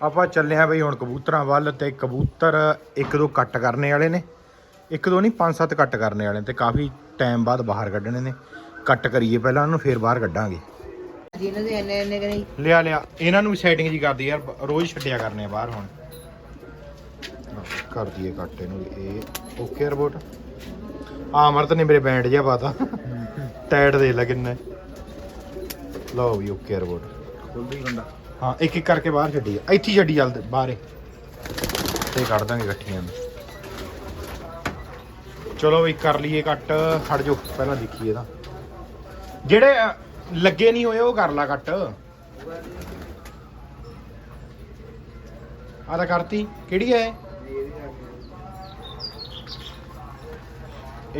ਆਪਾਂ ਚੱਲੇ ਆ ਬਈ ਹੁਣ ਕਬੂਤਰਾਂ ਵੱਲ ਤੇ ਕਬੂਤਰ ਇੱਕ ਦੋ ਕੱਟ ਕਰਨੇ ਵਾਲੇ ਨੇ। ਇੱਕ ਦੋ ਨਹੀਂ ਪੰਜ ਸੱਤ ਕੱਟ ਕਰਨੇ ਵਾਲੇ ਨੇ ਤੇ ਕਾਫੀ ਟਾਈਮ ਬਾਅਦ ਬਾਹਰ ਕੱਢਣੇ ਨੇ। ਕੱਟ ਕਰੀਏ ਪਹਿਲਾਂ ਉਹਨੂੰ ਫੇਰ ਬਾਹਰ ਕੱਢਾਂਗੇ। ਜਿਹਨਾਂ ਦੇ ਇੰਨੇ ਇੰਨੇ ਕਰੀ ਲਿਆ ਲਿਆ। ਇਹਨਾਂ ਨੂੰ ਵੀ ਸੈਟਿੰਗ ਜੀ ਕਰਦੀ ਯਾਰ ਰੋਜ਼ ਛੱਡਿਆ ਕਰਨੇ ਆ ਬਾਹਰ ਹੁਣ। ਕਰ ਦਈਏ ਕੱਟ ਇਹਨੂੰ ਵੀ। ਇਹ ਓਕੇ ਰਿਪੋਰਟ ਆ ਅਮਰਤ ਨੇ ਮੇਰੇ ਬੈਂਡ ਜਿਹਾ ਪਾਤਾ। ਟਾਇਟ ਦੇ ਲੈ ਕਿੰਨੇ। ਲਓ ਵੀ ਓਕੇ ਰਿਪੋਰਟ ਖੁੱਲਦੀ ਗੰਡਾ ਹਾਂ ਇੱਕ ਇੱਕ ਕਰਕੇ ਬਾਹਰ ਛੱਡੀ ਆ। ਇੱਥੇ ਹੀ ਛੱਡੀ ਚੱਲ ਬਾਹਰੇ। ਤੇ ਕੱਢ ਦਾਂਗੇ ਇਕੱਠੀਆਂ ਨੂੰ। ਚਲੋ ਵੀ ਕਰ ਲਈਏ ਕੱਟ ਹਟ ਜਾਓ ਪਹਿਲਾਂ ਦੇਖੀਏ ਇਹਦਾ ਜਿਹੜੇ ਲੱਗੇ ਨਹੀਂ ਹੋਏ ਉਹ ਕਰ ਲਾ ਕੱਟ। ਆ ਤਾਂ ਕਰਤੀ। ਕਿਹੜੀ ਹੈ?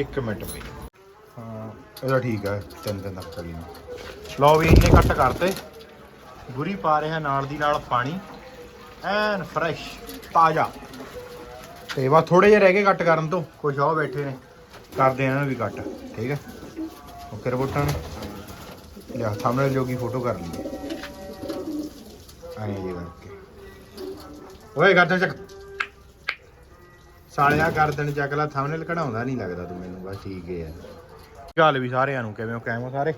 ਇੱਕ ਮਿੰਟ ਬਈ। ਹਾਂ ਇਹਦਾ ਠੀਕ ਹੈ ਤਿੰਨ ਤਿੰਨ ਤੱਕ ਚਲੀ ਲਓ ਵੀ ਇੰਨੇ ਕੱਟ ਕਰਤੇ। ਗੁਰੀ ਪਾ ਰਿਹਾ ਨਾਲ ਦੀ ਨਾਲ ਪਾਣੀ। ਐਨ ਫਰੈਸ਼ ਤਾਜ਼ਾ। ਤੇ ਬਸ ਥੋੜੇ ਜਿਹੇ ਰਹਿ ਗਏ ਕੱਟ ਕਰਨ ਤੋਂ। ਕੁਛ ਆ ਬੈਠੇ ਨੇ। ਕਰਦੇ ਇਹਨਾਂ ਨੂੰ ਵੀ ਕੱਟ ਠੀਕ ਹੈ? ਓਕੇ ਰਿਪੋਰਟਾਂ ਨੇ। ਲਿਆ, ਸਾਹਮਣੇ ਜੋਗੀ ਫੋਟੋ ਕਰ ਲਈਏ ਆਏ ਜੀ ਕਰਕੇ। ਓਏ ਗਰਦਨ ਚੱਕ। ਸਾਲਿਆ ਗਰਦਨ ਚੱਕ ਲਾ। ਥੰਬਨੇਲ ਕਢਾਉਂਦਾ ਨਹੀਂ ਲੱਗਦਾ ਤੂੰ ਮੈਨੂੰ। ਬਸ ਠੀਕ ਹੈ ਗੱਲ ਵੀ ਸਾਰਿਆਂ ਨੂੰ? ਕਿਵੇਂ ਹੋ? ਕੈਮੋ ਸਾਰੇ?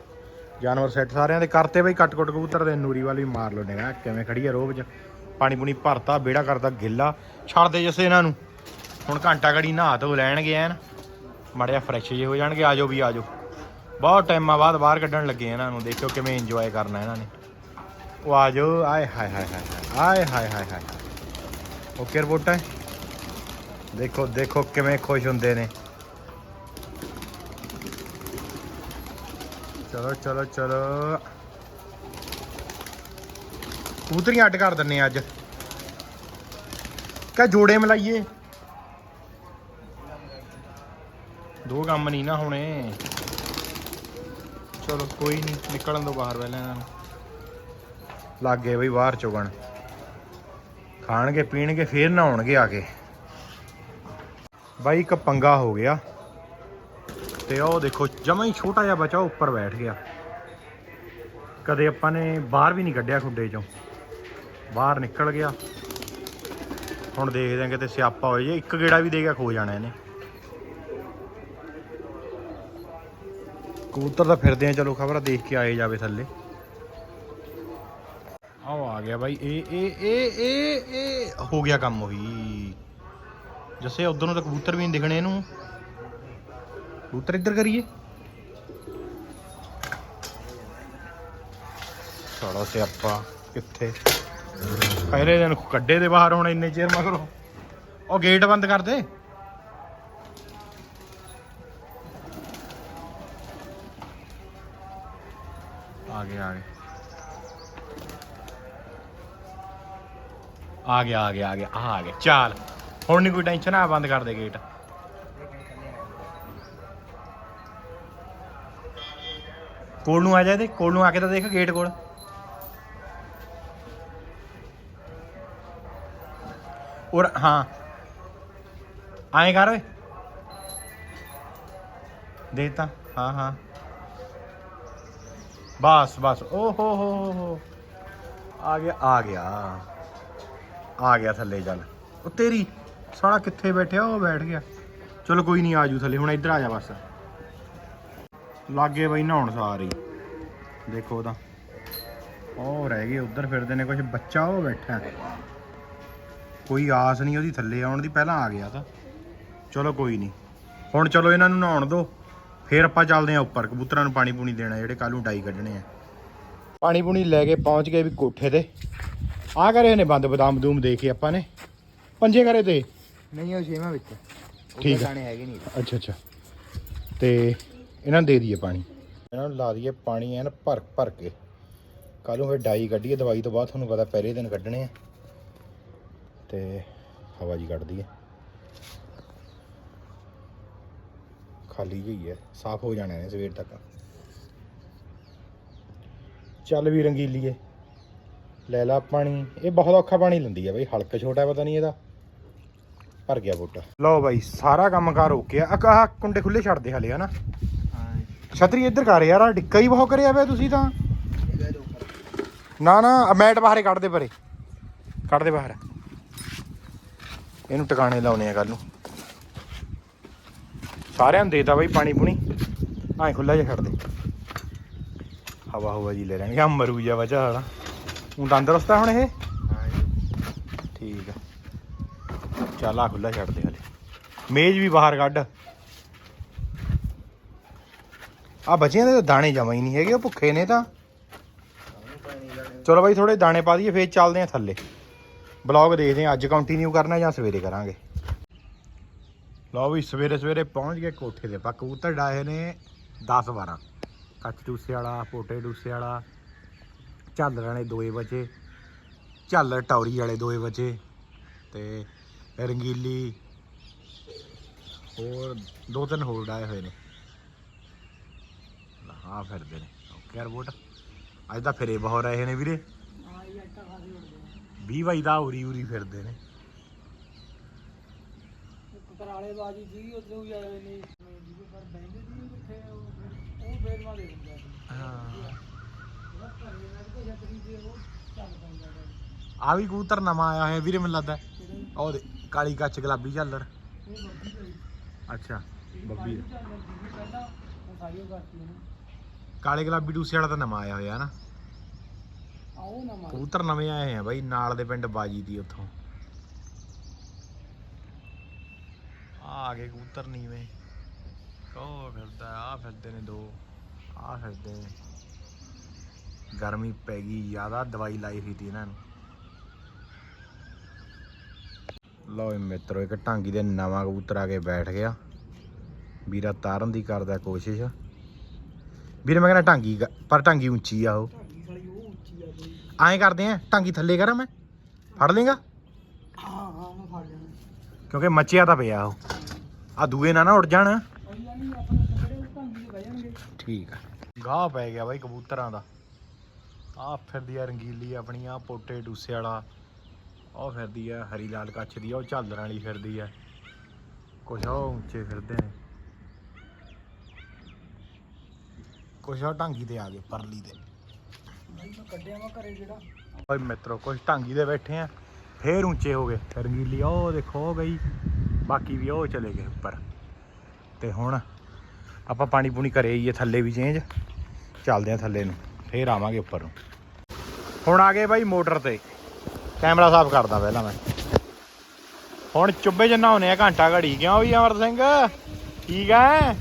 ਜਾਨਵਰ ਸੈੱਟ ਸਾਰਿਆਂ ਦੇ ਕਰਤੇ ਬਈ, ਕੱਟ ਕੁੱਟ ਕਬੂਤਰ ਦੇ। ਨੂਰੀ ਵਾਲੀ ਮਾਰ ਲੋ ਨਿਗਾ ਕਿਵੇਂ ਖੜੀ ਆ ਰੋਹ ਚ। ਪਾਣੀ ਪੂਣੀ ਭਰਤਾ ਬੇੜਾ ਕਰਦਾ ਗਿੱਲਾ। ਛੱਡ ਦੇ ਜਸੇ ਇਹਨਾਂ ਨੂੰ। ਹੁਣ ਘੰਟਾ ਘੜੀ ਨਹਾ ਧੋ ਲੈਣਗੇ ਐਨ। ਮੜਿਆ ਫਰੈਸ਼ ਜੇ ਹੋ ਜਾਣਗੇ। ਆਜੋ ਵੀ ਆਜੋ ਬਹੁਤ ਟਾਈਮਾਂ ਬਾਅਦ ਬਾਹਰ ਕੱਢਣ ਲੱਗੇ ਇਹਨਾਂ ਨੂੰ। ਦੇਖਿਓ ਕਿਵੇਂ ਇੰਜੋਏ ਕਰਨਾ ਇਹਨਾਂ ਨੇ। ਉਹ ਆਜੋ ਆਏ ਹਾਏ ਹਾਏ ਹਾਏ ਹਾਏ। ਆਏ ਹਾਏ ਹਾਏ ਹਾਏ। ਓਕੇ ਰਿਪੋਰਟ ਹੈ ਦੇਖੋ ਦੇਖੋ ਕਿਵੇਂ ਖੁਸ਼ ਹੁੰਦੇ ਨੇ। ਚਲੋ ਚਲੋ ਚਲੋ। ਕਬੂਤਰੀਆਂ ਅੱਡ ਕਰ ਦਿੰਨੇ ਅੱਜ। ਕਾ ਜੋੜੇ ਮਿਲਾਈਏ। ਦੋ ਕੰਮ ਨਹੀਂ ਨਾ ਹੋਣੇ। ਚਲੋ, ਕੋਈ ਨਹੀਂ, ਨਿਕਲਣ ਦੋ ਬਾਹਰ ਪਹਿਲਾਂ ਇਹਨਾਂ ਨੂੰ। ਲੱਗ ਗਏ ਬਈ, ਬਾਹਰ ਚੁਗਣ। ਖਾਣਗੇ, ਪੀਣਗੇ, ਫੇਰ ਨਹਾਉਣਗੇ ਆ ਕੇ। ਬਾਈ, ਇੱਕ ਪੰਗਾ ਹੋ ਗਿਆ। ਤੇ ਉਹ ਦੇਖੋ, ਜਮਾ ਹੀ ਛੋਟਾ ਜਿਹਾ ਬੱਚਾ ਉੱਪਰ ਬੈਠ ਗਿਆ। ਕਦੇ ਆਪਾਂ ਨੇ ਬਾਹਰ ਵੀ ਨਹੀਂ ਕੱਢਿਆ ਖੁੱਡੇ ਚੋਂ। ਬਾਹਰ ਨਿਕਲ ਗਿਆ। ਹੁਣ ਦੇਖਦੇ ਆਂ ਕਿਤੇ ਸਿਆਪਾ ਹੋ ਜੇ, ਇੱਕ ਗੇੜਾ ਵੀ ਦੇ ਗਿਆ ਖੋ ਜਾਣਾ ਇਹਨੇ। ਕਬੂਤਰ ਤਾਂ ਫਿਰਦੇ ਆ, ਚਲੋ ਖਬਰ ਦੇਖ ਕੇ ਆਏ ਜਾਵੇ ਥੱਲੇ। ਆਹ ਆ ਗਿਆ ਬਾਈ, ਇਹ ਇਹ ਇਹ ਇਹ ਇਹ ਹੋ ਗਿਆ ਕੰਮ ਉਹੀ। ਜੱਸੇ, ਉਧਰ ਨੂੰ ਤਾਂ ਕਬੂਤਰ ਵੀ ਨਹੀਂ ਦਿਖਣੇ ਇਹਨੂੰ। ਕਬੂਤਰ ਇੱਧਰ ਕਰੀਏ। ਸਾੜਾ ਸਿਆਪਾ ਕਿੱਥੇ? ਪਹਿਲੇ ਦਿਨ ਕੱਡੇ ਦੇ ਬਾਹਰ, ਹੁਣ ਇੰਨੇ ਚਿਰ ਮਗਰੋਂ। ਉਹ ਗੇਟ ਬੰਦ ਕਰ ਦੇ। ਆ ਗਏ ਆ ਗਏ। ਆ ਗਿਆ ਆ ਗਿਆ ਆ ਗਿਆ ਆ ਗਿਆ। ਚੱਲ, ਹੁਣ ਨਹੀਂ ਕੋਈ ਟੈਨਸ਼ਨ, ਆ ਬੰਦ ਕਰ ਦੇ ਗੇਟ। ਕੋਲ ਨੂੰ ਆ ਜਾ ਇਹਦੇ, ਕੋਲ ਨੂੰ ਆ ਕੇ ਤਾਂ ਦੇਖ ਗੇਟ ਕੋਲ। ਔਰ ਹਾਂ, ਆਏ ਕਰ ਓਏ। ਦੇਤਾ ਹਾਂ ਹਾਂ। ਬਸ ਬਸ, ਓ ਹੋ ਹੋ ਹੋ ਆ ਗਿਆ ਆ ਗਿਆ। ਆ ਗਿਆ ਥੱਲੇ ਚੱਲ। ਉਹ ਤੇਰੀ, ਸਾਲਾ ਕਿੱਥੇ ਬੈਠਿਆ, ਉਹ ਬੈਠ ਗਿਆ। ਚਲੋ ਕੋਈ ਨਹੀਂ ਆਜੂ ਥੱਲੇ, ਹੁਣ ਇੱਧਰ ਆ ਜਾ ਬਸ। ਲਾਗੇ ਬਈ ਨਹਾਉਣ ਸਾਰੀ। ਦੇਖੋ ਉਹਦਾ ਉਹ ਰਹਿ ਗਏ ਉਧਰ ਫਿਰਦੇ ਨੇ ਕੁਝ ਬੱਚਾ ਉਹ ਬੈਠਾ ਕੋਈ ਆਸ ਨਹੀਂ ਉਹਦੀ ਥੱਲੇ ਆਉਣ ਦੀ ਪਹਿਲਾਂ ਆ ਗਿਆ ਤਾਂ। ਚਲੋ ਕੋਈ ਨਹੀਂ। ਹੁਣ ਚਲੋ ਇਹਨਾਂ ਨੂੰ ਨਹਾਉਣ ਦਿਓ ਫਿਰ ਆਪਾਂ ਚੱਲਦੇ ਆਂ ਉੱਪਰ ਕਬੂਤਰਾਂ ਨੂੰ ਪਾਣੀ ਪੂਣੀ ਦੇਣਾ ਜਿਹੜੇ ਕੱਲ ਨੂੰ ਡਾਈ ਕੱਢਣੇ ਆ। ਪਾਣੀ ਪੂਣੀ ਲੈ ਕੇ ਪਹੁੰਚ ਗਏ ਵੀ ਕੋਠੇ ਤੇ। ਆ ਕਰੇ ਨੇ ਬੰਦ ਬਦਾਮ ਬਦੂਮ ਦੇ ਕੇ ਆਪਾਂ ਨੇ। ਪੰਜੇ ਕਰੇ ਤੇ। ਨਹੀਂ ਉਹ ਛੇਵਾਂ ਵਿੱਚ। ਠੀਕ। ਗਾਣੇ ਹੈਗੇ ਨਹੀਂ। ਅੱਛਾ ਅੱਛਾ। ਤੇ ਇਹਨਾਂ ਨੂੰ ਦੇ ਦਈਏ ਪਾਣੀ। ਇਹਨਾਂ ਨੂੰ ਲਾ ਦਈਏ ਪਾਣੀ ਐਨ ਭਰ ਭਰ ਕੇ। ਕੱਲ ਨੂੰ ਫਿਰ ਡਾਈ ਕੱਢੀਏ, ਦਵਾਈ ਤੋਂ ਬਾਅਦ ਤੁਹਾਨੂੰ ਪਤਾ ਪਹਿਲੇ ਦਿਨ ਕੱਢਣੇ ਆ। ਤੇ ਹਵਾ ਜੀ ਕੱਢ ਦਈਏ ਖਾਲੀ ਜਿਹੀ ਹੈ ਸਾਫ਼ ਹੋ ਜਾਣੇ ਨੇ ਸਵੇਰ ਤੱਕ। ਚੱਲ ਵੀ ਰੰਗੀਲੀਏ। ਲੈ ਲਾ ਪਾਣੀ, ਇਹ ਬਹੁਤ ਔਖਾ ਪਾਣੀ ਲੈਂਦੀ ਆ ਬਈ, ਹਲਕਾ ਛੋਟਾ ਪਤਾ ਨਹੀਂ ਇਹਦਾ। ਭਰ ਗਿਆ ਬੂਟਾ। ਲਓ ਬਾਈ, ਸਾਰਾ ਕੰਮ ਕਾਰ ਹੋ ਗਿਆ ਆ। ਕੁੰਡੇ ਖੁੱਲੇ ਛੱਡ ਦੇ ਹਲੇ, ਹਨਾ? ਛਤਰੀ ਇੱਧਰ ਕਰ ਯਾਰ ਆ ਡਿੱਕਾ ਹੀ ਬਹੁਤ ਕਰਿਆ ਪਿਆ ਤੁਸੀਂ ਤਾਂ। ਨਾ ਨਾ ਆ ਮੈਟ ਬਾਹਰੇ ਕੱਢ ਦੇ ਪਰੇ। ਕੱਢ ਦੇ ਬਾਹਰ। ਇਹਨੂੰ ਟਿਕਾਣੇ ਲਾਉਣੇ ਆ ਕੱਲ ਨੂੰ। ਸਾਰਿਆਂ ਨੂੰ ਦੇਤਾ ਬਾਈ ਪਾਣੀ ਪੁਣੀ। ਐ ਖੁੱਲਾ ਜਿਹਾ ਛੱਡ ਦੇ। ਹਵਾ ਹਵਾ ਜੀ ਲੈ ਲੈਣਗੇ। ਆ ਮਰੂ ਜਾ ਵਜਾ ਵਾਲਾ। ਹੁਣ ਤੰਦਰੁਸਤ ਆ ਹੁਣ ਇਹ? ਠੀਕ ਆ। ਚੱਲ ਆ ਖੁੱਲਾ ਛੱਡ ਦੇ ਹਲੇ। ਮੇਜ਼ ਵੀ ਬਾਹਰ ਕੱਢ। ਆ ਬੱਚਿਆਂ ਦੇ ਤਾਂ ਦਾਣੇ ਜਮਾ ਹੀ ਨਹੀਂ ਹੈਗੇ, ਉਹ ਭੁੱਖੇ ਨੇ ਤਾਂ। ਚਲੋ ਬਾਈ ਥੋੜੇ ਦਾਣੇ ਪਾ ਦਈਏ, ਫੇਰ ਚੱਲਦੇ ਆ ਥੱਲੇ। ਬਲੌਗ ਦੇਖਦੇ ਆ ਅੱਜ ਕੰਟੀਨਿਊ ਕਰਨਾ ਜਾਂ ਸਵੇਰੇ ਕਰਾਂਗੇ। ਲਓ ਵੀ, ਸਵੇਰੇ ਸਵੇਰੇ ਪਹੁੰਚ ਗਏ ਕੋਠੇ ਦੇ ਪਾ ਕਬੂਤਰ ਡਾਏ ਨੇ 10 12 ਕੱਚ ਡੂਸੇ ਵਾਲਾ, ਪੋਟੇ ਡੂਸੇ ਵਾਲਾ, ਝਾਲਰ ਵਾਲੇ ਦੋਏ ਬਚੇ। ਝਾਲਰ ਟੌਰੀ ਵਾਲੇ ਦੋਏ ਬਚੇ। ਤੇ ਰੰਗੀਲੀ ਹੋਰ ਦੋ ਤਿੰਨ ਹੋਰ ਡਾਏ ਹੋਏ ਨੇ। ਆ ਫਿਰਦੇ ਨੇ। ਓਕੇ ਰਿਪੋਰਟ ਅੱਜ ਤਾਂ ਫਿਰੇ ਬਹੁਤ ਰਹੇ ਨੇ ਵੀਰੇ। 20 ਬਾਈ ਦਾ ਉਰੀ ਉਰੀ ਫਿਰਦੇ ਨੇ। ਕਰਾਲੇ ਬਾਜੀ ਜੀ ਹੀ ਆਏ ਨੇ। ਪਰ ਬੈਂਦੇ ਕਿੱਥੇ ਉਹ ਫਿਰ- ਆ। ਆ ਵੀ ਕਬੂਤਰ ਨਵਾਂ ਆਇਆ ਹੋਇਆ ਵੀਰੇ ਮੈਨੂੰ ਲੱਗਦਾ। ਉਹ ਦੇ ਕਾਲੀ ਕੱਚ ਗੁਲਾਬੀ ਝਾਲਰ। ਅੱਛਾ ਬੱਬੀ ਦਾ। ਕਾਲੇ ਗੁਲਾਬੀ ਡੂਸੇ ਵਾਲਾ ਤਾਂ ਨਵਾਂ ਆਇਆ ਹੋਇਆ ਨਾ। ਆਓ ਨਾ ਮਾਰ ਕਬੂਤਰ ਨਵੇਂ ਆਏ ਆ ਬਾਈ ਨਾਲ ਦੇ ਪਿੰਡ ਬਾਜੀ ਦੀ ਉੱਥੋਂ। ਆ ਆ ਗਏ ਕਬੂਤਰ ਨੀਵੇਂ। ਕੋ ਫਿਰਦਾ ਆ ਫਿਰਦੇ ਨੇ ਦੋ ਆ ਫਿਰਦੇ ਨੇ। ਗਰਮੀ ਪੈ ਗਈ ਜ਼ਿਆਦਾ ਦਵਾਈ ਲਾਈ ਹੋਈ ਤੀ ਇਹਨਾਂ ਨੂੰ। ਲਓ ਇਹ ਮਿੱਤਰੋ ਇੱਕ ਢਾਂਗੀ ਦੇ ਨਵਾਂ ਕਬੂਤਰ ਆ ਕੇ ਬੈਠ ਗਿਆ। ਵੀਰਾ ਤਾਰਨ ਦੀ ਕਰਦਾ ਕੋਸ਼ਿਸ਼। ਵੀਰੇ ਮੈਂ ਕਹਿੰਦਾ ਢਾਂਗੀ ਗ- ਪਰ ਢਾਂਗੀ ਉੱਚੀ ਆ ਉਹ। ਢਾਗੀ ਸਾਲੀ ਉਹ ਉੱਚੀ ਆ ਬਈ ਐਂ ਕਰਦੇ ਆ ਟਾਂਗੀ ਥੱਲੇ ਕਰਾਂ ਮੈਂ? ਫੜ ਲੇਗਾ ਹਾਂ ਹਾਂ ਮੈਂ ਫੜ ਲੈਣਾ ਕਿਉਂਕਿ ਮੱਚਿਆ ਤਾਂ ਪਿਆ ਉਹ। ਆ ਦੂਏ ਨਾ ਨਾ ਉੜ ਜਾਣ। ਉਹ ਯਾਨੀ ਆਪਣੇ ਕੱਪੜੇ ਉਹ ਢਾਂਗੀ ਦੇ ਬਹਿ ਜਾਣਗੇ। ਠੀਕ ਆ। ਗਾਹ ਪੈ ਗਿਆ ਬਾਈ ਕਬੂਤਰਾਂ ਦਾ। ਆ ਫਿਰਦੀ ਆ ਰੰਗੀਲੀ ਆਪਣੀ ਆ ਪੋਟੇ ਡੂਸੇ ਵਾਲਾ। ਉਹ ਫਿਰਦੀ ਆ ਹਰੀ ਲਾਲ ਕੱਛ ਦੀ ਆ, ਉਹ ਝਾਲਰਾਂ ਵਾਲੀ ਫਿਰਦੀ ਆ। ਕੁਛ ਉਹ ਉੱਚੇ ਫਿਰਦੇ ਨੇ। ਕੁਛ ਉਹ ਢਾਂਗੀ ਤੇ ਆ ਗਏ ਪਰਲੀ ਤੇ ਭਾਈ ਮੈਂ ਕੱਢਿਆ ਵਾ ਘਰੇ ਜਿਹੜਾ। ਓਏ ਮਿੱਤਰੋ ਕੁਛ ਢਾਂਗੀ ਦੇ ਬੈਠੇ ਆ ਫੇਰ ਉੱਚੇ ਹੋ ਗਏ। ਰੰਗੀਲੀ ਉਹ ਦੇਖੋ ਗਈ। ਬਾਕੀ ਵੀ ਉਹ ਚਲੇ ਗਏ ਉੱਪਰ। ਤੇ ਹੁਣ ਆਪਾਂ ਪਾਣੀ ਪੂਣੀ ਘਰੇ ਆਈਏ ਥੱਲੇ ਵੀ ਚੇਂਜ ਚੱਲਦੇ ਆ ਥੱਲੇ ਨੂੰ ਫੇਰ ਆਵਾਂਗੇ ਉੱਪਰ ਨੂੰ। ਹੁਣ ਆ ਗਏ ਬਾਈ ਮੋਟਰ ਤੇ। ਕੈਮਰਾ ਸਾਫ਼ ਕਰਦਾ ਪਹਿਲਾਂ ਮੈਂ। ਹੁਣ ਚੁੱਬੇ ਜੰਨਾ ਹੋਨੇ ਆ ਘੰਟਾ ਘੜੀ। ਕਿਉਂ ਵੀ ਅਮਰ ਸਿੰਘ? ਠੀਕ ਹੈ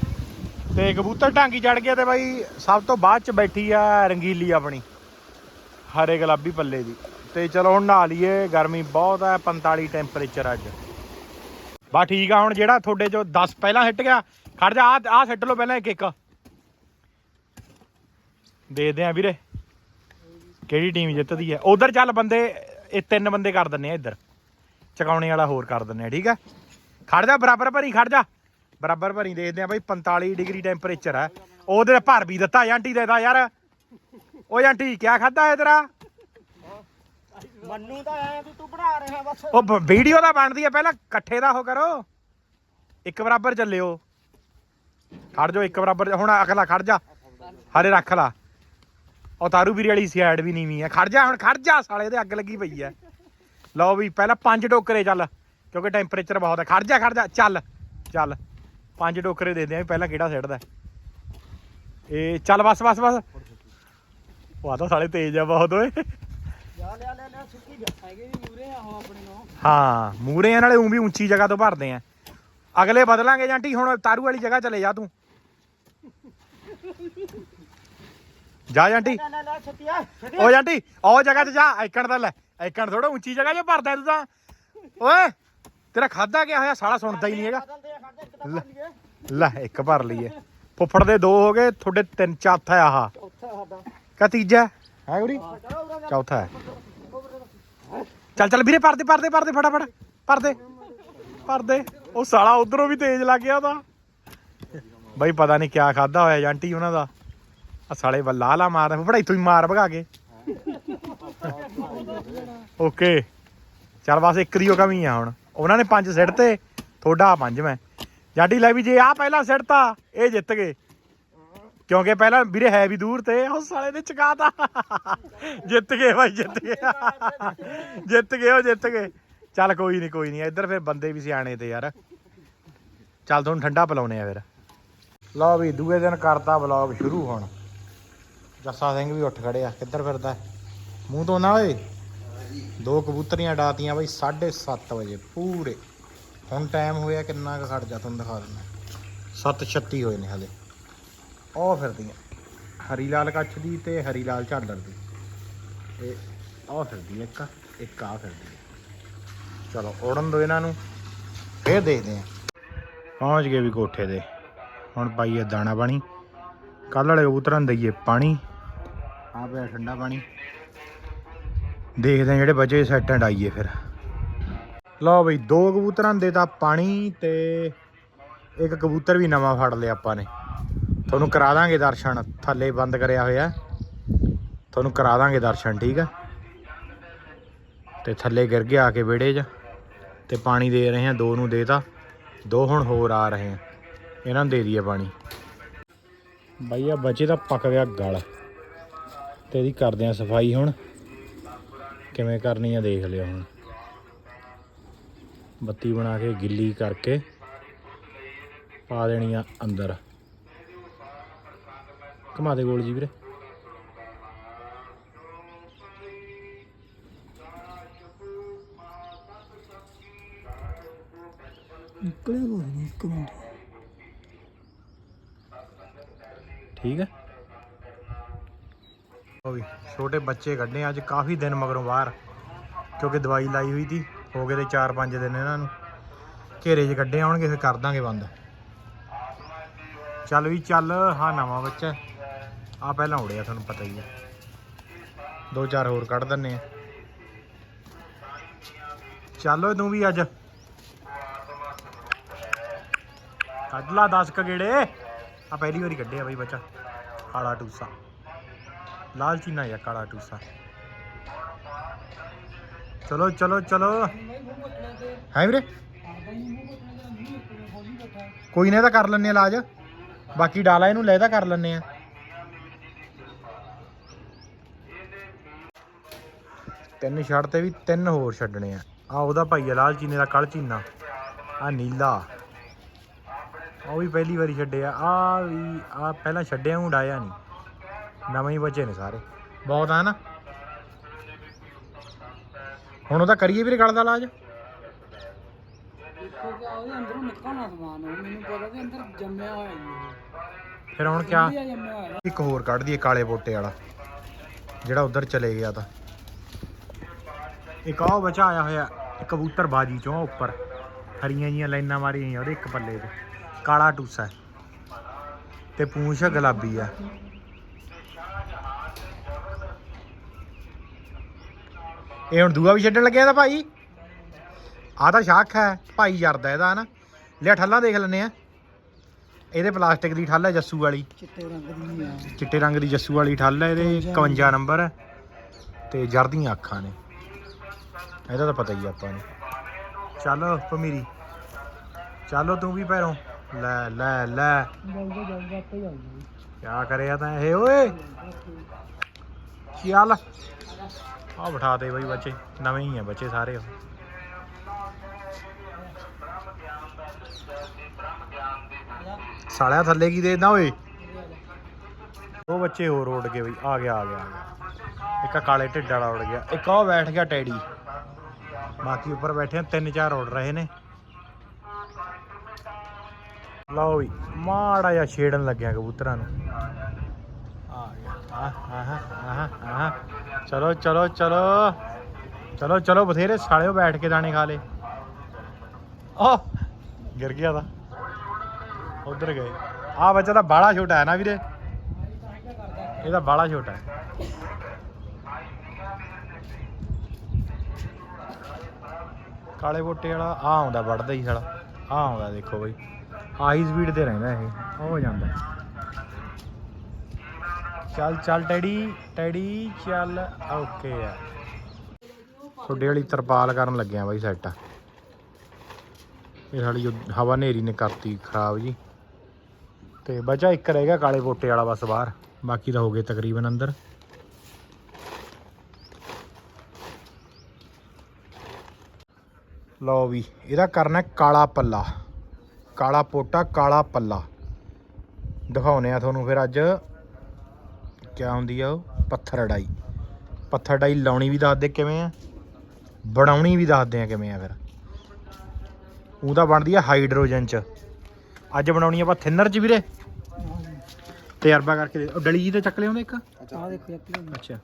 ਤੇ ਕਬੂਤਰ ਢਾਂਗੀ ਚੜ ਗਿਆ ਤੇ ਬਾਈ ਸਭ ਤੋਂ ਬਾਅਦ ਚ ਬੈਠੀ ਆ ਰੰਗੀਲੀ ਆਪਣੀ, ਹਰੇ ਗੁਲਾਬੀ ਪੱਲੇ ਦੀ। ਤੇ ਚਲੋ ਹੁਣ ਨਹਾ ਲਈਏ, ਗਰਮੀ ਬਹੁਤ ਹੈ 45 ਟੈਂਪਰੇਚਰ ਅੱਜ। ਬਾ ਠੀਕ ਆ, ਹੁਣ ਜਿਹੜਾ ਤੁਹਾਡੇ ਚੋਂ 10 ਪਹਿਲਾਂ ਹਿੱਟ ਗਿਆ, ਖੜ ਜਾ ਆ ਆ ਸਿੱਟ ਲਓ ਪਹਿਲਾਂ ਇੱਕ ਇੱਕ। ਦੇਖਦੇ ਆ ਵੀਰੇ, ਕਿਹੜੀ ਟੀਮ ਜਿੱਤਦੀ ਹੈ ਉਧਰ ਚੱਲ ਬੰਦੇ, ਇਹ ਤਿੰਨ ਬੰਦੇ ਕਰ ਦਿੰਨੇ ਆ ਇੱਧਰ। ਚਕਾਉਣੇ ਵਾਲਾ ਹੋਰ ਕਰ ਦਿੰਨੇ ਆ, ਠੀਕ ਹੈ ਖੜ ਜਾ, ਬਰਾਬਰ ਭਰੀ, ਖੜ ਜਾ। ਬਰਾਬਰ ਭਰੀ ਦੇਖਦੇ ਆ ਬਾਈ 45 ਡਿਗਰੀ ਟੈਂਪਰੇਚਰ ਹੈ। ਉਹਦੇ ਭਰ ਵੀ ਦਿੱਤਾ ਆਂਟੀ ਦੇਦਾ ਯਾਰ। ਓਏ ਆਂਟੀ ਕਿਆ ਖਾਦਾ ਹੈ ਤੇਰਾ? ਮੰਨੂ ਤਾਂ ਵੀ ਤੂੰ ਬਣਾ ਰਿਹਾ ਬਸ। ਉਹ ਵੀਡੀਓ ਦਾ ਬਣਦੀ ਹੈ ਪਹਿਲਾਂ ਇਕੱਠੇ ਦਾ ਉਹ ਕਰੋ। ਇੱਕ ਬਰਾਬਰ ਚੱਲਿਓ। ਖੜ ਜਾਓ ਇੱਕ ਬਰਾਬਰ ਹੁਣ ਅਗਲਾ ਖੜ ਜਾ। ਹਰੇ ਰੱਖ ਲਾ। ਉਹ ਤਾਰੂ ਵੀਰੇ ਵਾਲੀ ਸਾਈਡ ਵੀ ਨੀਵੀਂ ਹੈ ਖੜ ਜਾ ਹੁਣ ਖੜ ਜਾ ਸਾਲੇ ਦੇ ਅੱਗ ਲੱਗੀ ਪਈ ਹੈ ਲਓ ਵੀ ਪਹਿਲਾਂ ਪੰਜ ਟੋਕਰੇ ਚੱਲ ਕਿਉਂਕਿ ਟੈਂਪਰੇਚਰ ਬਹੁਤ ਹੈ ਖੜ ਜਾ ਖੜ ਜਾ ਚੱਲ ਚੱਲ। ਪੰਜ ਟੋਕਰੇ ਦੇ ਆ ਵੀ ਪਹਿਲਾਂ ਕਿਹੜਾ ਸਿੱਟਦਾ। ਇਹ ਚੱਲ ਬਸ ਬਸ ਬਸ। ਆ ਤਾਂ ਸਾਲੇ ਤੇਜ਼ ਆ ਬਹੁਤ ਓਏ। ਵੀ ਮੂਰੇ ਆ ਹਾਂ ਨਾਲੇ ਉਂ ਵੀ ਉੱਚੀ ਜਗ੍ਹਾ ਤੋਂ ਭਰਦੇ ਆ। ਅਗਲੇ ਬਦਲਾਂਗੇ ਜਾਂਟੀ ਹੁਣ ਤਾਰੂ ਵਾਲੀ ਜਗ੍ਹਾ ਚਲੇ ਜਾ ਤੂੰ। ਜਾ ਜਾਂਟੀ ਓ ਜਾਂਟੀ ਉਹ ਜਗ੍ਹਾ 'ਚ ਜਾ ਐਕਣ ਦਾ ਲੈ। ਐਕਣ ਥੋੜਾ ਉੱਚੀ ਜਗ੍ਹਾ 'ਚ ਭਰਦਾ ਤੂੰ ਤਾਂ। ਓਏ ਤੇਰਾ ਖਾਦਾ ਗਿਆ ਹੋਇਆ? ਸਾਲਾ ਸੁਣਦਾ ਹੀ ਨਹੀਂ ਹੈਗਾ। ਲੈ ਇੱਕ ਭਰ ਲਈਏ। ਫੁੱਫੜ ਦੇ ਦੋ ਹੋ ਗਏ ਤੁਹਾਡੇ ਤਿੰਨ ਚੌਥਾ ਆਹ। ਸਾਡਾ। ਕਾ ਤੀਜਾ? ਹੈ ਉਰੇ? ਚੌਥਾ ਹੈ। ਚੱਲ ਚੱਲ ਵੀਰੇ ਪਰਦੇ ਪਰਦੇ ਪਰਦੇ ਫਟਾਫਟ। ਪਰਦੇ ਪਰਦੇ ਉਹ ਸਾਲਾ ਉਧਰੋਂ ਵੀ ਤੇਜ਼ ਲੱਗ ਗਿਆ ਉਹਦਾ। ਬਈ ਪਤਾ ਨਹੀਂ ਕਿਆ ਖਾਦਾ ਹੋਇਆ ਜਾਂਟੀ ਉਹਨਾਂ ਦਾ। ਆ ਸਾਲੇ ਵੱਲਾ ਲਾ ਮਾਰ ਫੜਾ ਇੱਥੋਂ ਹੀ ਮਾਰ ਭਗਾ ਕੇ। ਓਕੇ। ਚੱਲ ਬਸ ਇੱਕ ਦੀ ਓ ਕਮੀ ਆ ਹੁਣ। ਉਹਨਾਂ ਨੇ ਪੰਜ ਸਿੱਟ ਤੇ ਥੋੜਾ ਪੰਜ ਮੈਂ ਲੈ ਵੀ ਜੇ ਆ ਪਹਿਲਾਂ ਸਿੱਟਤਾ ਇਹ ਜਿੱਤ ਗਏ। ਕਿਉਂਕਿ ਪਹਿਲਾਂ ਵੀਰੇ ਹੈ ਵੀ ਦੂਰ ਤੇ ਉਹ ਸਾਲੇ ਨੇ ਚਕਾਤਾ। ਜਿੱਤ ਗਏ ਭਾਈ ਜਿੱਤ ਗਏ। ਜਿੱਤ ਗਏ ਉਹ, ਜਿੱਤ ਗਏ। ਚੱਲ ਕੋਈ ਨਹੀਂ ਕੋਈ ਨਹੀਂ ਇੱਧਰ ਫਿਰ ਬੰਦੇ ਵੀ ਸਿਆਣੇ ਤੇ ਯਾਰ। ਚੱਲ ਤੁਹਾਨੂੰ ਠੰਡਾ ਪਿਲਾਉਨੇ ਆ ਫਿਰ। ਲਓ ਵੀ, ਦੂਏ ਦਿਨ ਕਰਤਾ ਵਲੌਗ ਸ਼ੁਰੂ ਹੁਣ। ਜੱਸਾ ਸਿੰਘ ਵੀ ਉੱਠ ਖੜਿਆ। ਕਿੱਧਰ ਫਿਰਦਾ? ਮੂੰਹ ਤੋਂ ਨਾ ਓਏ ਦੋ ਕਬੂਤਰੀਆਂ ਡਾਤੀਆਂ ਬਈ 7:30 ਵਜੇ, ਪੂਰੇ। ਹੁਣ ਟਾਈਮ ਹੋਇਆ ਕਿੰਨਾ ਕੁ ਖੜ ਜਾ ਤੁਹਾਨੂੰ ਦਿਖਾ ਦਿੰਦਾ। 7:36 ਹੋਏ ਨੇ ਹਲੇ। ਉਹ ਫਿਰਦੀਆਂ। ਹਰੀ ਲਾਲ ਕੱਛ ਦੀ ਤੇ ਹਰੀ ਲਾਲ ਝਾਲਰ ਦੀ। ਇਹ ਉਹ ਫਿਰਦੀ ਇੱਕ ਇੱਕ ਆ ਫਿਰਦੀ ਚਲੋ, ਉੜਨ ਦੋ ਇਹਨਾਂ ਨੂੰ। ਫੇਰ ਦੇਖਦੇ ਆ ਪਹੁੰਚ ਗਏ ਵੀ ਕੋਠੇ ਤੇ। ਹੁਣ ਪਾਈਏ ਦਾਣਾ ਪਾਣੀ। ਕੱਲ ਵਾਲੇ ਕਬੂਤਰਾਂ ਨੂੰ ਦਈਏ ਪਾਣੀ। ਆ ਪਿਆ ਠੰਡਾ ਪਾਣੀ। ਦੇਖਦੇ ਆ ਜਿਹੜੇ ਬਚੇ ਸੈਟਾਂ ਆਈਏ ਫਿਰ। ਲਓ ਬਈ, ਦੋ ਕਬੂਤਰਾਂ ਦੇ ਤਾਂ ਪਾਣੀ ਤੇ ਇੱਕ ਕਬੂਤਰ ਵੀ ਨਵਾਂ ਫੜ ਲਿਆ ਆਪਾਂ ਨੇ। ਤੁਹਾਨੂੰ ਕਰਾ ਦਾਂਗੇ ਦਰਸ਼ਨ, ਥੱਲੇ ਬੰਦ ਕਰਿਆ ਹੋਇਆ ਤੁਹਾਨੂੰ ਕਰਾ ਦਾਂਗੇ ਦਰਸ਼ਨ, ਠੀਕ ਆ ਤੇ ਥੱਲੇ ਗਿਰ ਗਿਆ ਆ ਕੇ ਵਿਹੜੇ 'ਚ ਤੇ ਪਾਣੀ ਦੇ ਰਹੇ ਆ, ਦੋ ਨੂੰ ਦੇਤਾ ਦੋ ਹੁਣ ਹੋਰ ਆ ਰਹੇ ਆ। ਇਹਨਾਂ ਨੂੰ ਦੇ ਦਈਏ ਪਾਣੀ। ਬਾਈ ਆ ਬੱਚੇ ਤਾਂ ਪੱਕ ਗਿਆ ਗਲ। ਤੇ ਇਹਦੀ ਕਰਦੇ ਆ ਸਫ਼ਾਈ ਹੁਣ। ਕਿਵੇਂ ਕਰਨੀ ਆ ਦੇਖ ਲਿਓ ਹੁਣ। ਬੱਤੀ ਬਣਾ ਕੇ ਗਿੱਲੀ ਕਰਕੇ ਪਾ ਦੇਣੀ ਆ ਅੰਦਰ। ਘੁਮਾ ਦੇ ਗੋਲ ਜੀ ਵੀਰੇ। ਨਿਕਲਿਆ ਕੋਈ ਨਹੀਂ ਇੱਕ ਮਿੰਟ। ਠੀਕ ਹੈ ਉਹ ਵੀ ਛੋਟੇ ਬੱਚੇ ਕੱਢੇ ਅੱਜ ਕਾਫੀ ਦਿਨ ਮਗਰੋਂ ਬਾਹਰ ਕਿਉਂਕਿ ਦਵਾਈ ਲਾਈ ਹੋਈ ਸੀ। ਹੋ ਗਏ ਤੇ 4-5 ਦਿਨ ਇਹਨਾਂ ਨੂੰ। ਘੇਰੇ 'ਚ ਕੱਢੇ ਆਉਣਗੇ, ਫਿਰ ਕਰ ਦਾਂਗੇ ਬੰਦ। ਚੱਲ ਵੀ ਚੱਲ ਹਾਂ ਨਵਾਂ ਬੱਚਾ। ਆ ਪਹਿਲਾਂ ਉੜਿਆ, ਤੁਹਾਨੂੰ ਪਤਾ ਹੀ ਹੈ ਦੋ ਚਾਰ ਹੋਰ ਕੱਢ ਦਿੰਨੇ ਆ। ਚੱਲ ਤੂੰ ਵੀ ਅੱਜ। ਕੱਢ ਲਾ 10 ਕ ਗੇੜੇ। ਆ ਪਹਿਲੀ ਵਾਰੀ ਕੱਢਿਆ ਬਈ ਬੱਚਾ। ਕਾਲਾ ਟੂਸਾ। ਲਾਲ ਚੀਨਾ ਜਾਂ ਕਾਲਾ ਟੂਸਾ। ਚਲੋ ਚਲੋ ਚਲੋ। ਹੈ ਵੀਰੇ? ਕੋਈ ਨਾ ਇਹ ਕਰ ਲੈਣੇ ਇਲਾਜ। ਬਾਕੀ ਡਾਲਾ ਇਹਨੂੰ, ਲੈ ਕਰ ਲੈਣੇ ਆ। ਤਿੰਨ ਛੱਡ ਤੇ ਵੀ ਤਿੰਨ ਹੋਰ ਛੱਡਣੇ ਆ। ਆ ਉਹਦਾ ਭਾਈ ਆ, ਲਾਲ ਚੀਨੇ ਦਾ ਕਲ ਚੀਨਾ। ਆ ਨੀਲਾ। ਉਹ ਵੀ ਪਹਿਲੀ ਵਾਰੀ ਛੱਡਿਆ ਆ। ਵੀ ਆ ਪਹਿਲਾਂ ਛੱਡਿਆ ਹੂੰ ਡਾਇਆ ਨਹੀਂ ਨਵੇਂ ਹੀ ਬਚੇ ਨੇ ਸਾਰੇ। ਬਹੁਤ ਆ ਨਾ। ਹੁਣ ਉਹਦਾ ਕਰੀਏ ਵੀਰੇ ਗਲ ਦਾ ਇਲਾਜ। ਦੇਖੋ ਕਿ ਉਹਦੇ ਅੰਦਰੋਂ ਨਿਕਲਣਾ ਸਮਾਨ ਉਹ ਮੈਨੂੰ ਪਤਾ ਕਿ ਅੰਦਰ ਜੰਮਿਆ ਹੋਇਆ ਹੀ ਇਹ ਫਿਰ ਹੁਣ ਕਿਆ? ਵਧੀਆ ਜੰਮਿਆ ਹੋਇਆ ਇੱਕ ਹੋਰ ਕੱਢ ਦਈਏ ਕਾਲੇ ਬੋਟੇ ਵਾਲਾ ਜਿਹੜਾ ਉਧਰ ਚਲੇ ਗਿਆ ਤਾਂ। ਇੱਕ ਆਹ ਬਚਾ ਆਇਆ ਹੋਇਆ ਇੱਕ ਕਬੂਤਰ ਬਾਜੀ ਚੋਂ ਉੱਪਰ। ਹਰੀਆਂ ਜੀਆਂ ਲਾਈਨਾਂ ਮਾਰੀਆਂ ਹੋਈਆਂ ਉਹਦੇ ਇੱਕ ਪੱਲੇ ਤੇ। ਕਾਲਾ ਟੂਸਾ। ਹੈ। ਤੇ ਪੂੰਛ ਗੁਲਾਬੀ ਆ। ਇਹ ਹੁਣ ਦੂਆ ਵੀ ਛੱਡਣ ਲੱਗਿਆ ਤਾਂ ਭਾਈ। ਆਹ ਤਾਂ ਸ਼ਾਖ ਹੈ ਭਾਈ ਜਰਦਾ ਇਹਦਾ ਹਨਾ। ਲਿਆ ਠੱਲਾਂ ਦੇਖ ਲੈਨੇ ਆ ਇਹਦੇ ਪਲਾਸਟਿਕ ਦੀ ਠੱਲ ਹੈ ਜੱਸੂ ਵਾਲੀ। ਚਿੱਟੇ ਰੰਗ ਦੀ ਆ। ਚਿੱਟੇ ਰੰਗ ਦੀ ਜੱਸੂ ਵਾਲੀ ਠੱਲ ਹੈ ਇਹਦੇ 51 ਨੰਬਰ। ਹੈ। ਤੇ ਜਰਦੀਆਂ ਅੱਖਾਂ ਨੇ। ਇਹਦਾ ਤਾਂ ਪਤਾ ਹੀ ਆ ਆਪਾਂ ਨੂੰ। ਚੱਲ ਭਮੀਰੀ ਚੱਲੋ ਤੂੰ ਵੀ ਪੈਰੋਂ। ਲੈ ਲੈ ਲੈ। ਜਾਊਗਾ ਜਾਊਗਾ ਆਪੇ ਜਾਊਗਾ। ਕਿਆ ਕਰਿਆ ਤਾਂ ਇਹ ਓਏ। ਚੱਲ। ਆ ਬਿਠਾ ਦੇ ਬਈ ਬੱਚੇ, ਨਵੇਂ ਹੀ ਆ ਬੱਚੇ ਸਾਰੇ ਉਹ। ਸਾਲਿਆ ਥੱਲੇ ਕੀ ਦੇਦਾ ਓਏ? ਉਹ ਬੱਚੇ ਹੋਰ ਉੱਡ ਗਏ ਬਈ, ਆ ਗਿਆ ਆ ਗਿਆ ਆ ਗਿਆ। ਇੱਕ ਆਹ ਕਾਲੇ ਢਿੱਡ ਵਾਲਾ ਉੱਡ ਗਿਆ, ਇੱਕ ਉਹ ਬੈਠ ਗਿਆ ਟੈਡੀ। ਬਾਕੀ ਉੱਪਰ ਬੈਠੇ ਤਿੰਨ ਚਾਰ ਉੱਡ ਰਹੇ ਨੇ। ਲਓ ਵੀ ਮਾੜਾ ਜਿਹਾ ਛੇੜਨ ਲੱਗਿਆ ਕਬੂਤਰਾਂ ਨੂੰ। ਆ ਗਿਆ ਆਹ ਆਹ ਆਹ ਆਹ। ਚਲੋ ਚਲੋ ਚਲੋ। ਚਲੋ ਚਲੋ, ਬਥੇਰੇ ਸਾਲਿਓ ਬੈਠ ਕੇ ਦਾਣੇ ਖਾ ਲੇ ਓ, ਗਿਰ ਗਿਆ ਤਾਂ। ਉਧਰ ਗਏ। ਆ ਬੱਚਾ ਤਾਂ ਬਾਲਾ ਛੋਟਾ ਹੈ ਨਾ ਵੀਰੇ। ਇਹ ਬਾਲਾ ਛੋਟਾ ਹੈ। ਕਾਲੇ ਬੋਟੇ ਵਾਲਾ ਆ ਆਉਂਦਾ, ਵੱਢਦਾ ਹੀ ਸਾਲਾ। ਆ ਆਉਂਦਾ, ਦੇਖੋ ਬਈ। ਆਹੀ ਸਪੀਡ ਤੇ ਰਹਿੰਦਾ ਇਹ। ਹੋ ਜਾਂਦਾ। ਚੱਲ ਚੱਲ ਟੈਡੀ ਟੈਡੀ ਚੱਲ, ਓਕੇ ਆ। ਤੁਹਾਡੇ ਵਾਲੀ ਤਰਪਾਲ ਕਰਨ ਲੱਗਿਆ ਬਾਈ ਸੈੱਟ। ਇਹ ਸਾਲੀ ਹਵਾ ਨੇਰੀ ਨੇ ਕਰਤੀ ਖਰਾਬ ਜੀ। ਤੇ ਬਚਾ ਇੱਕ ਰਹਿ ਗਿਆ ਕਾਲੇ ਪੋਟੇ ਵਾਲਾ ਬਸ ਬਾਹਰ। ਬਾਕੀ ਤਾਂ ਹੋ ਗਏ ਤਕਰੀਬਨ ਅੰਦਰ। ਲਓ ਵੀ, ਇਹਦਾ ਕਰਨਾ ਹੈ ਕਾਲਾ ਪੱਲਾ। ਕਾਲਾ ਪੋਟਾ, ਕਾਲਾ ਪੱਲਾ। ਦਿਖਾਉਨੇ ਆ ਤੁਹਾਨੂੰ ਫਿਰ ਅੱਜ ਕਿਆ ਹੁੰਦੀ ਆ ਉਹ? ਪੱਥਰ ਅੜਾਈ। ਪੱਥਰ ਅੜਾਈ ਲਾਉਣੀ ਵੀ ਦੱਸ ਦੇ ਕਿਵੇਂ ਆ? ਬਣਾਉਣੀ ਵੀ ਦੱਸਦੇ ਆ ਕਿਵੇਂ ਆ ਫਿਰ। ਉਹਦਾ ਬਣਦੀ ਆ ਹਾਈਡਰੋਜਨ ਚ। ਅੱਜ ਬਣਾਉਣੀ ਆਪਾਂ ਥਿਨਰ ਚ ਵੀਰੇ। ਤਜਰਬਾ ਕਰਕੇ ਦੇ। ਉਹ ਡਲੀ ਜੀ ਤੇ ਚੱਕ ਲਿਆਉਂਦੇ ਇੱਕ? ਆਹ ਦੇਖੋ ਇੱਕ ਅੱਛਾ।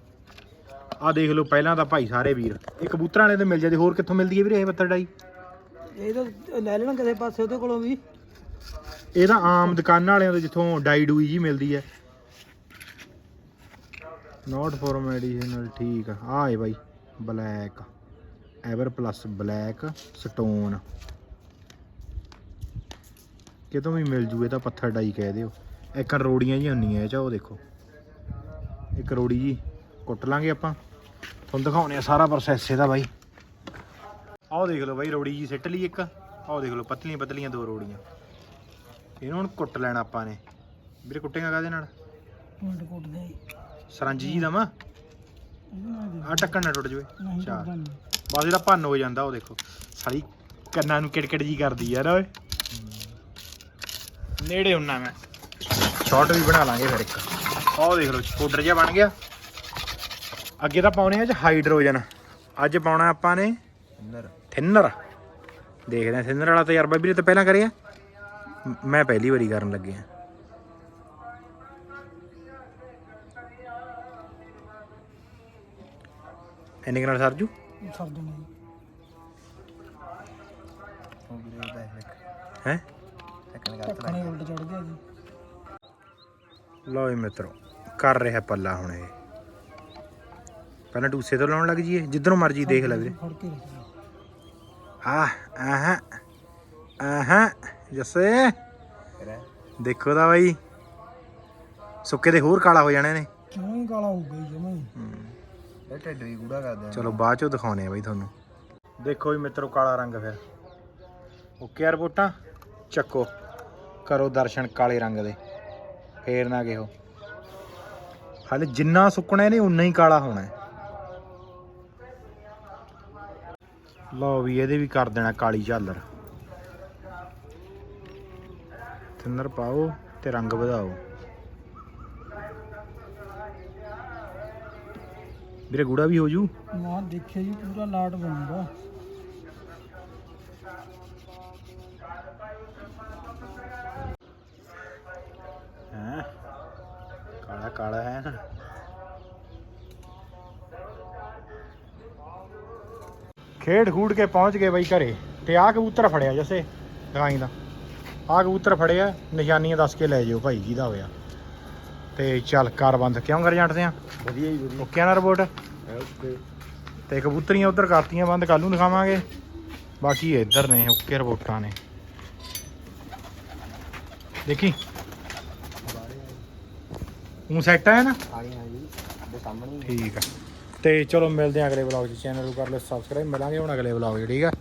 ਆ ਦੇਖ ਲਓ ਪਹਿਲਾਂ ਤਾਂ ਭਾਈ ਸਾਰੇ ਵੀਰ। ਇਹ ਕਬੂਤਰਾਂ ਵਾਲੇ ਤੇ ਮਿਲ ਜਾਂਦੀ। ਹੋਰ ਕਿੱਥੋਂ ਮਿਲਦੀ ਹੈ ਵੀਰੇ ਇਹ ਪੱਥਰ ਡਾਈ ਇਹ ਤਾਂ ਲੈ ਲੈਣਾ ਕਿਸੇ ਪਾਸੇ ਉਹਦੇ ਕੋਲੋਂ ਵੀ। ਇਹ ਤਾਂ ਆਮ ਦੁਕਾਨਾਂ ਵਾਲਿਆਂ ਤੋਂ ਜਿੱਥੋਂ ਡਾਈ ਡੂਈ ਜੀ ਮਿਲਦੀ ਹੈ ਨਾਟ ਫॉर ਮੈਡੀਸਿਨਲ ਠੀਕ ਆ। ਆ ਏ ਬਾਈ black ever plus black stone ਕਿਤੋਂ ਵੀ ਮਿਲ ਜੂ ਇਹ ਪੱਥਰ ਡਾਈ ਕਹਿ ਦਿਓ। ਇੱਕ ਰੋੜੀਆਂ ਜੀ ਹੁੰਦੀਆਂ ਇਹ ਚ ਉਹ ਦੇਖੋ। ਇੱਕ ਰੋੜੀ ਜੀ, ਕੁੱਟ ਲਾਂਗੇ ਆਪਾਂ। ਤੁਹਾਨੂੰ ਦਿਖਾਉਣੇ ਆ ਸਾਰਾ ਪ੍ਰੋਸੈਸ ਇਹਦਾ ਬਾਈ। ਆਹ ਦੇਖ ਲਓ ਬਾਈ, ਰੋੜੀ ਜੀ ਸਿੱਟ ਲਈ ਇੱਕ। ਆਹ ਦੇਖ ਲਓ, ਪਤਲੀਆਂ ਪਤਲੀਆਂ ਦੋ ਰੋੜੀਆਂ। ਇਹਨੂੰ ਹੁਣ ਕੁੱਟ ਲੈਣਾ ਆਪਾਂ ਨੇ। ਵੀਰੇ ਕੁੱਟੇਗਾ ਕਾਦੇ ਨਾਲ? ਮਿੰਟ ਸਰੰਜੀ ਜੀ ਦਵਾਂ ਨਹੀਂ ਆ ਟੱਕਣ ਨਾ ਟੁੱਟ ਜਵੇ ਨੀ। ਬਸ ਇਹਦਾ ਭੰਨ ਹੋ ਜਾਂਦਾ ਉਹ ਦੇਖੋ। ਸਾਲੀ ਕੰਨਾਂ ਨੂੰ ਕਿੜਕਿੜ ਜੀ ਕਰਦੀ ਯਾਰ ਓਏ। ਨੇੜੇ ਹੁੰਨਾ ਮੈਂ। ਸ਼ਾਰਟ ਵੀ ਬਣਾ ਲਾਂਗੇ ਫਿਰ ਇੱਕ। ਆਹ ਦੇਖ ਲਓ ਪਾਊਡਰ ਜਿਹਾ ਬਣ ਗਿਆ। ਅੱਗੇ ਤਾਂ ਪਾਉਣੇ ਆ ਚ ਹਾਈਡਰੋਜਨ। ਅੱਜ ਪਾਉਣਾ ਆਪਾਂ ਨੇ ਥਿਨਰ। ਥਿਨਰ। ਦੇਖਦੇ ਆ ਥਿਨਰ ਵਾਲਾ ਤਜਰਬਾ ਵੀਰੇ ਤਾਂ ਪਹਿਲਾਂ ਕਰਿਆ। ਮ- ਮੈਂ ਪਹਿਲੀ ਵਾਰੀ ਕਰਨ ਲੱਗਿਆ ਇੰਨੇ ਕੁ ਨਾਲ ਸਰਜੂ ਸਰ ਹੈ? ਟੱਕਣੇ ਉਲਟ ਚੜ ਗਿਆ ਜੀ। ਲਓ ਜੀ ਮਿੱਤਰੋ ਕਰ ਰਿਹਾ ਪੱਲਾ ਹੁਣ ਇਹ। ਪਹਿਲਾਂ ਟੂਸੇ ਤੋਂ ਲਾਉਣ ਲੱਗ ਜੀਏ ਜਿੱਧਰੋਂ ਮਰਜ਼ੀ ਦੇਖ ਲੈ ਵੀਰੇ। ਫੜ ਕੇ ਰੱਖਣਾ ਆ ਆਹ ਆਹ ਜੱਸੇ। ਦੇਖੋ ਤਾਂ ਬਾਈ। ਸੁੱਕੇ ਦੇ ਹੋਰ ਕਾਲਾ ਹੋ ਜਾਣੇ ਨੇ। ਕਿਉਂ ਹੀ ਕਾਲਾ ਹੋ ਗਿਆ ਜਮਾ ਹੀ। ਇਹ ਢਿੱਡ ਵੀ ਗੂੜਾ ਕਰਦੇ ਆ। ਚਲੋ ਬਾਅਦ ਚੋਂ ਦਿਖਾਉਣੇ ਆ ਬਾਈ ਤੁਹਾਨੂੰ। ਦੇਖੋ ਜੀ ਮਿੱਤਰੋ ਕਾਲਾ ਰੰਗ ਫਿਰ। ਓਕੇ ਯਾਰ ਬੋਟਾਂ, ਚੱਕੋ। ਕਰੋ ਦਰਸ਼ਨ ਕਾਲੇ ਰੰਗ ਦੇ। ਫੇਰ ਨਾ ਕਿਹੋ। ਹਾਲੇ ਜਿੰਨਾ ਸੁੱਕਣਾ ਇਹਨੇ, ਉਨਾ ਹੀ ਕਾਲਾ ਹੋਣਾ। ਹੈ ਲਓ ਵੀ ਇਹਦੇ ਵੀ ਕਰ ਦੇਣਾ ਕਾਲੀ ਝਾਲਰ। ਥਿਨਰ ਪਾਓ ਤੇ ਰੰਗ ਵਧਾਓ। ਵੀਰੇ ਗੂੜਾ ਵੀ ਹੋ ਜੂ। ਮਾਂ ਦੇਖਿਆ ਜੀ ਪੂਰਾ ਲਾਟ ਬਣੂਗਾ। ਹੈ? ਕਾਲਾ ਕਾਲਾ ਹੈ ਨਾ। ਖੇਡ ਖੂਡ ਕੇ ਪਹੁੰਚ ਗਏ ਬਈ ਘਰੇ ਤੇ ਆਹ ਕਬੂਤਰ ਫੜਿਆ ਜੱਸੇ ਗਾਈ ਦਾ। ਆਹ ਕਬੂਤਰ ਫੜਿਆ ਨਿਸ਼ਾਨੀਆਂ ਦੱਸ ਕੇ ਲੈ ਜਿਓ ਭਾਈ ਜਿਹਦਾ ਹੋਇਆ। ਤੇ ਚੱਲ ਕਾਰ ਬੰਦ। ਕਿਉਂ ਕਰ ਜਾਂਦੇ ਆ? ਵਧੀਆ ਹੀ ਵਧੀਆ। ਓਕੇ ਨਾ ਰਿਪੋਰਟ ਓਕੇ ਤੇ ਕਬੂਤਰੀਆਂ ਉਧਰ ਕਰਤੀਆਂ ਬੰਦ ਕੱਲ ਨੂੰ ਦਿਖਾਵਾਂਗੇ। ਬਾਕੀ ਇੱਧਰ ਨੇ ਓਕੇ ਰਿਪੋਰਟਾਂ ਨੇ। ਦੇਖੀ? ਉਹ ਸੈੱਟ ਹੈ ਨਾ? ਆ ਗਏ ਹਾਂ ਜੀ। ਦੇ ਸਾਹਮਣੇ ਠੀਕ ਆ। ਤੇ ਚਲੋ ਮਿਲਦੇ ਆ ਅਗਲੇ ਵਲੌਗ 'ਚ। ਚੈਨਲ ਨੂੰ ਕਰ ਲਓ ਸਬਸਕ੍ਰਾਈਬ ਮਿਲਾਂਗੇ ਹੁਣ ਅਗਲੇ ਵਲੌਗ 'ਚ ਠੀਕ ਆ?